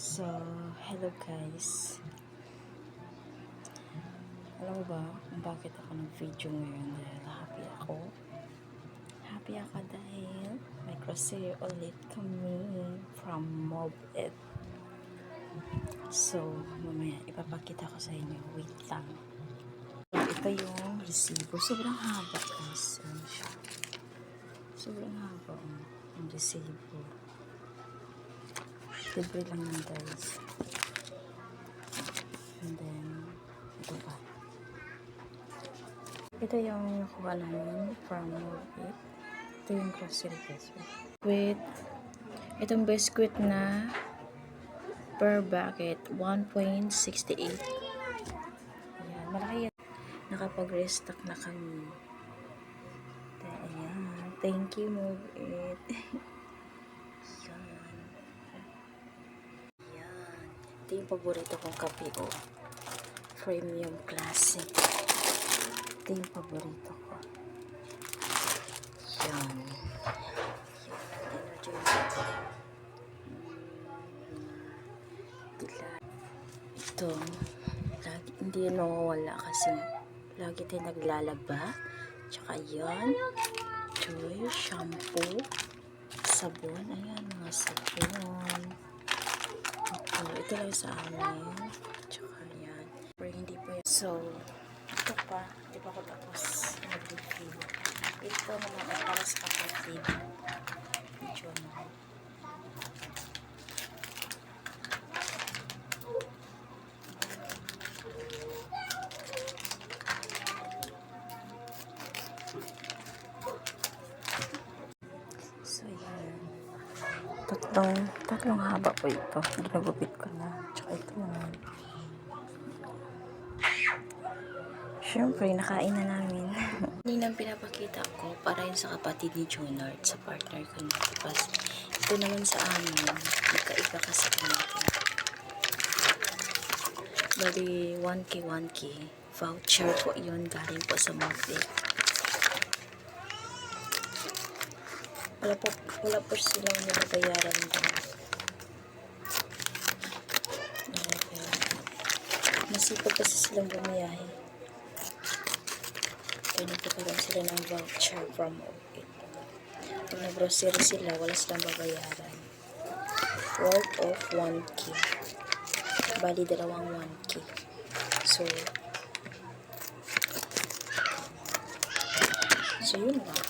So, hello guys. Alam mo ba kung bakit ako nag-video ngayon? Dahil happy ako. Happy ako dahil may grocery ulit kami from Mob It. So, mamaya ipapakita ko sa inyo. Wait lang. Ito yung resibo. Sobrang haba guys. Ano? Sobrang haba. oh, Yung resibo. Libre lang yan guys. And then, ito pa. Ito yung nakuha namin from Morbid. Ito yung grocery guys. Biscuit. Itong biscuit na per bucket, 1.68. Ayan, malaki yan. Nakapag-restock na kami. Ayan. Thank you, Move It. Ito yung paborito kong kape, oh. Premium Classic. Ito yung paborito ko. Dila. Ito, lagi, hindi yan nawawala kasi lagi tayo naglalaba. Tsaka yan. Joy, shampoo, sabon. Ayan, mga sabon. Ito, ito lang sa amin. Tsaka yan. Pero hindi pa yan. So, ito pa. Hindi pa ako tapos mag-review. Ito naman ay para sa kapatid. Tatlong, tatlong haba po ito. Ginagupit ko na. Tsaka ito naman. Siyempre, nakain na namin. Hindi nang pinapakita ko para yun sa kapatid ni Junard, sa partner ko na. Tapos, ito naman sa amin. Magkaiba kasi ito. Bali, 1K, 1K. Voucher po yun galing po sa Mobile. Wala po, wala po silang nilabayaran doon. Okay. Masipag kasi silang bumiyahe. Kaya nagkakaroon sila ng voucher from OPIT. Pag nag-grocery sila, wala silang babayaran. Worth of 1K. Bali, dalawang 1K. So, so yun lang.